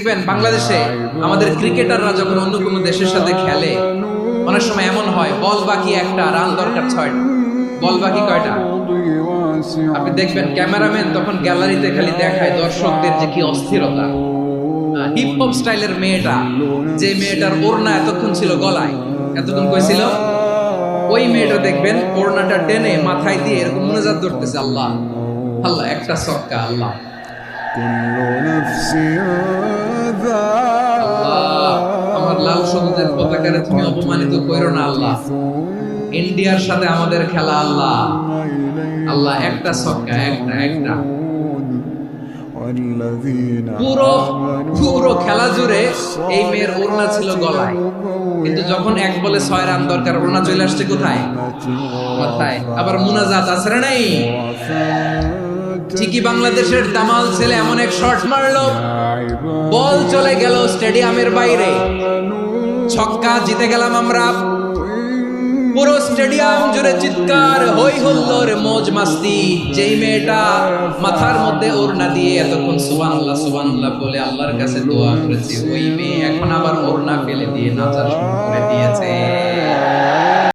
দেখবেন বাংলাদেশে আমাদের ক্রিকেটাররা যখন অন্য কোনো দেশের সাথে খেলে, অনেক সময় এমন হয়, বল বাকি একটা, রান দরকার ছয়টা। বল বাকি কয়টা? আপনি দেখবেন ক্যামেরাম্যান তখন গ্যালারিতে খালি দেখায় দর্শকদের যে কি অস্থিরতা। হিপ হপ স্টাইলের মেয়েটা, যে মেয়েটার ওড়না এতক্ষণ ছিল গলায়, এতক্ষণ কইছিল ওই মেয়েটা দেখবেন ওড়নাটা টেনে মাথায় দিয়ে এরকম মনোজাত ধরতেছে, আল্লাহ আল্লাহ, একটা সক্কা আল্লাহ। সবুজের পতাকারে তুমি অপমানিত করো না আল্লাহ। ইন্ডিয়ার সাথে আমাদের খেলা আল্লাহ। আল্লাহ একটা সক্কা একটা একটা। পুরো পুরো খেলা জুড়ে এই মেয়ের ওড়না ছিল গলায়। কিন্তু যখন এক বলে ছয় রান দরকার ওড়না চলে আসছে কোথায়? মাথায় আবার মুনাজাত আছে নাই? ঠিকই বাংলাদেশের দামাল ছেলে এমন এক শট মারলো। বল চলে গেল স্টেডিয়ামের বাইরে। ছক্কা জিতে গেলাম আমরা। পুরো স্টেডিয়াম জুড়ে চিৎকার হই হুল্লোর মোজ মাস্তি। যেই মেয়েটা মাথার মধ্যে ওড়না দিয়ে এতক্ষণ সুবান আল্লাহ সুবান আল্লাহ বলে আল্লাহর কাছে দোয়া করেছে, ওই মেয়ে এখন আবার ওড়না ফেলে দিয়ে নাচার শুরু করে দিয়েছে।